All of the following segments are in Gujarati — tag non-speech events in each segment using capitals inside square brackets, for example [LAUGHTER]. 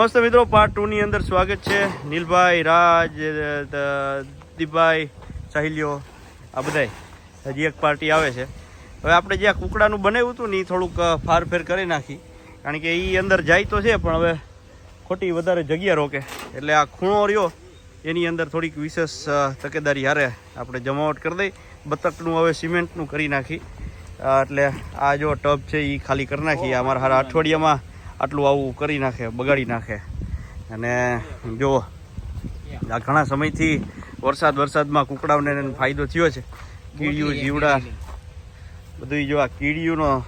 મસ્ત મિત્રો પાર્ટ ટુ ની અંદર સ્વાગત છે. નીલભાઈ, રાજ દીપભાઈ સાહિલ્યો આ બધાય. હજી એક પાર્ટી આવે છે. હવે આપણે જે આ કુકડાનું બનાવ્યું હતું ને એ થોડુંક ફારફેર કરી નાખી. કારણ કે એ અંદર જાય તો છે, પણ હવે ખોટી વધારે જગ્યા રોકે. એટલે આ ખૂણો રહ્યો. એની અંદર થોડીક વિશેષ તકેદારી હારે આપણે જમાવટ કરી દઈ. બતકનું હવે સિમેન્ટનું કરી નાખી. એટલે આ જો ટબ છે એ ખાલી કરી નાખી. અમારા હારા અઠવાડિયામાં આટલું આવું કરી નાખે બગાડી નાખે. અને જો આ ઘણા સમયથી વરસાદ વરસાદમાં કુકડાઓને એને ફાયદો થયો છે. કીડિયું જીવડા બધું જો આ કીડિયુંનો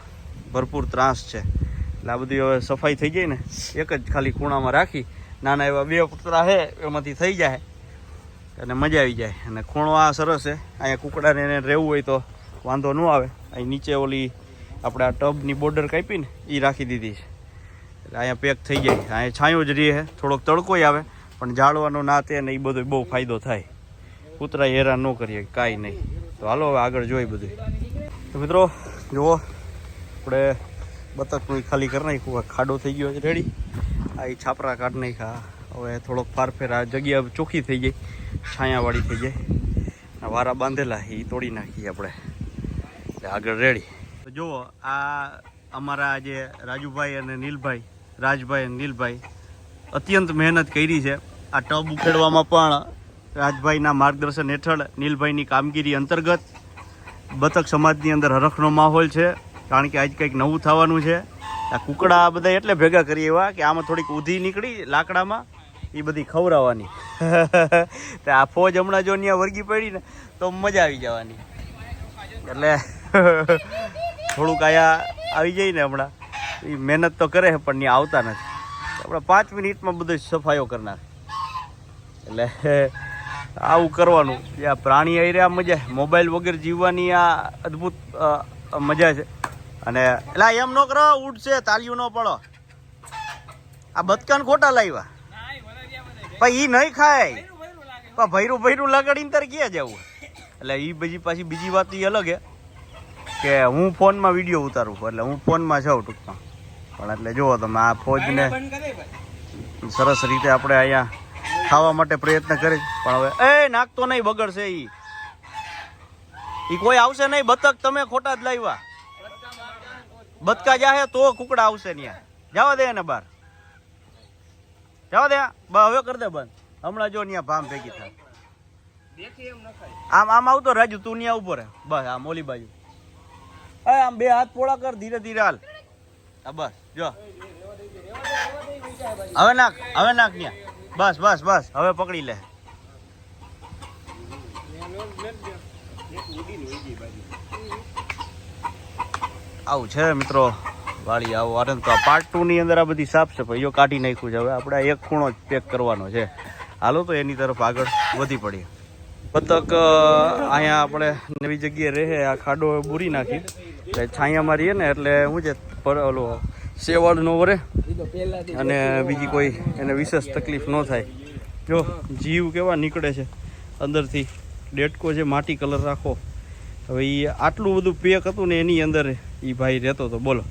ભરપૂર ત્રાસ છે. એટલે આ બધી હવે સફાઈ થઈ જાય ને એક જ ખાલી ખૂણામાં રાખી નાના એવા બે કૂતરા છે એમાંથી થઈ જાય. અને મજા આવી જાય. અને ખૂણો આ સરસ છે. અહીંયા કુકડાને એને રહેવું હોય તો વાંધો ન આવે. અહીં નીચે ઓલી આપણે આ ટબની બોર્ડર કાપીને એ રાખી દીધી છે. અહીંયા પેક થઈ જાય અહીંયા છાંયો જ રહે થોડોક તડકોય આવે, પણ જાળવાનો ના તે ને એ બધો બહુ ફાયદો થાય. કૂતરા હેરાન ન કરીએ, કાંઈ નહીં. તો હાલો હવે આગળ જોઈ બધું તો મિત્રો, જુઓ, આપણે બતકનું ખાલી કરી નાખ્યું. ખાડો થઈ ગયો રેડી આ એ છાપરા કાઢી નાખ્યા. હવે થોડોક ફારફેર આ જગ્યા ચોખ્ખી થઈ જાય છાયાવાળી થઈ જાય વારા બાંધેલા એ તોડી નાખીએ આપણે. આગળ રેડી તો જુઓ, આ અમારા જે રાજુભાઈ અને નીલભાઈ રાજભાઈ અને નીલભાઈ અત્યંત મહેનત કરી છે. આ ટબ ઉખેડવામાં પણ રાજભાઈના માર્ગદર્શન હેઠળ નીલભાઈની કામગીરી અંતર્ગત બતક સમાજની અંદર હરખનો માહોલ છે, કારણ કે આજ કંઈક નવું થવાનું છે. આ કુકડા બધા એટલે ભેગા કરીએ એવા કે આમાં થોડીક ઊધી નીકળી, લાકડામાં એ બધી ખવડાવવાની. [LAUGHS] તે આ ફોજ હમણાં જો ત્યાં વર્ગી પડી ને, તો મજા આવી જવાની. એટલે [LAUGHS] થોડુંક આયા આવી જાય ને હમણાં. એ મહેનત તો કરે છે, પણ ત્યાં આવતા નથી. આપણે પાંચ મિનિટમાં બધું સફાઈઓ કરનાર. એટલે આવું કરવાનું. આ પ્રાણી આવી મજા મોબાઈલ વગર જીવવાની આ અદ્ભુત મજા છે. અને એટલે એમ ન કરો, ઉડશે, તાલિયું ન પડો. આ બતકાન ખોટા લાવ્યા પણ એ નહીં ખાય. પણ ભૈરું ભૈરું લગાડીને તારે ક્યાં જવું? એટલે એ બીજી પાછી બીજી વાત એ અલગ હે કે હું ફોનમાં વીડિયો ઉતારું એટલે હું ફોનમાં જાઉં ટૂંકમાં. પણ એટલે જુઓ તમે આ ફોજને સરસ રીતે આપણે અહીંયા ખાવા માટે પ્રયત્ન કરી પણ હવે એ નાખતો નહીં બગડશે ઈ. ઈ કોઈ આવશે નહીં બતક તમે ખોટા જ લાવ્યા. બતકા જાહે તો કુકડા આવશે ત્યાં જવા દે ને બાર જવા દે બસ હવે કરી દે બંધ. હમણાં જો ત્યાં ભામ ભેગી થાય. આમ આમ આવતો રાજુ તું ત્યાં ઊભો રહે. બસ આમ ઓલી બાજુ. એ આમ બે હાથ પોળા કર ધીરે ધીરે હાલ. બસ, જો. હવે નાખ હવે નાખ ત્યાં બસ બસ બસ, હવે પકડી લે. આવું છે મિત્રો, વાળી આવું. આનંદ તો પાર્ટ ટુ ની અંદર આ બધી સાફ સફાઈ, જો કાઢી નાખ્યું છે. હવે આપણે એક ખૂણો જ પેક કરવાનો છે. હાલો તો એની તરફ આગળ વધી પડીએ. બતક અહીંયા આપણે નવી જગ્યાએ રહે, આ ખાડો બુરી નાખી. એટલે છાયામાં રહીએ ને, એટલે શું છે ઓલો સેવાળ નો વરે. અને બીજી કોઈ એને વિશેષ તકલીફ ન થાય. જો, જીવ કેવા નીકળે છે. અંદરથી ડેટકો છે, માટી કલર રાખો. હવે એ આટલું બધું પેક હતું ને એની અંદર એ ભાઈ રહેતો હતો બોલો.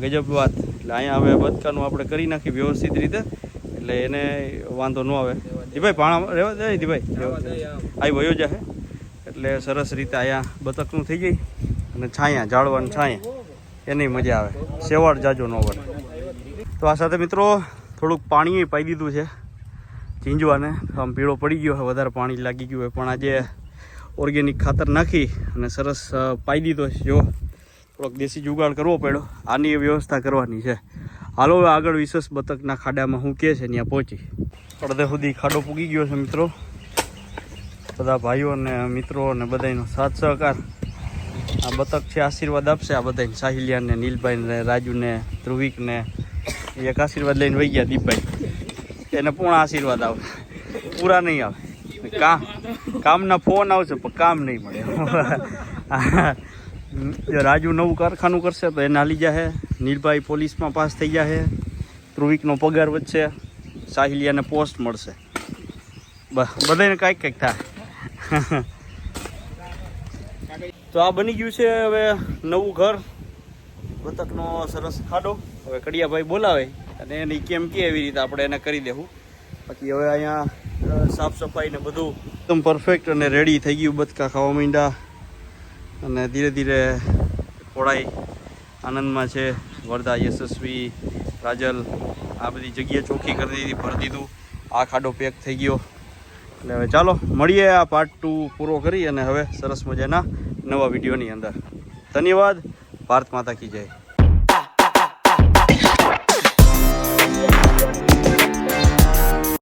ગજબ વાત. એટલે અહીંયા હવે બતકાનું આપણે કરી નાખી વ્યવસ્થિત રીતે. એટલે એને વાંધો ન આવે. દીભાઈ પાણા રહેવા દે દીભાઈ. આવી. વયો જાહે એટલે સરસ રીતે અહીંયા બતકનું થઈ ગઈ અને છાયા જાળવાની છાયા. એની મજા આવે. સેવાળ જાજો ન વળે. તો આ સાથે મિત્રો થોડુંક પાણી પાઈ દીધું છે ચીંજવાને આમ પીળો પડી ગયો હોય વધારે પાણી લાગી ગયું હોય પણ આજે ઓર્ગેનિક ખાતર નાખી અને સરસ પાઈ દીધો છે. જો થોડોક દેશી જુગાડ કરવો પડ્યો. આની વ્યવસ્થા કરવાની છે. હાલો, હવે આગળ વિશેષ બતકના ખાડામાં હું કે છે, ત્યાં પહોંચી. અડધે સુધી ખાડો પૂગી ગયો છે, મિત્રો. બધા ભાઈઓ અને મિત્રો અને બધાનો સાથ સહકાર. આ બતક છે, આશીર્વાદ આપશે આ બધાને સાહિલિયાને નીલભાઈને રાજુને ધ્રુવિકને એક આશીર્વાદ લઈને વહી ગયા દીપભાઈ. એને પૂર્ણ આશીર્વાદ આવે. પૂરા નહીં આવે. કામ કામના ફોન આવશે, પણ કામ નહીં મળે. રાજુ નવું કારખાનું કરશે તો એના લીધા જાહે. નીલભાઈ પોલીસમાં પાસ થઈ જાહે. ધ્રુવિકનો પગાર વધશે. સાહિલિયાને પોસ્ટ મળશે. બધાને કાંઈક કંઈક થાય. તો આ બની ગયું છે હવે નવું ઘર. બતકનો સરસ ખાડો. હવે કડિયાભાઈ બોલાવે અને અને એની કેમ કે એવી રીતે આપણે એને કરી દેવું. બાકી હવે અહીંયા સાફ સફાઈ ને બધું એકદમ પરફેક્ટ અને રેડી થઈ ગયું બતકા ખાવા માંડ્યા. અને ધીરે ધીરે ખોડાઈ આનંદમાં છે. વરદા યશસ્વી, રાજલ, આ બધી જગ્યા ચોખ્ખી કરી દીધી, ભરી દીધું. આ ખાડો પેક થઈ ગયો. એટલે હવે ચાલો, મળીએ આ પાર્ટ ટુ પૂરો કરી અને હવે સરસ મજાના નવા વિડીયોની અંદર. ધન્યવાદ. ભારત માતા કી જય.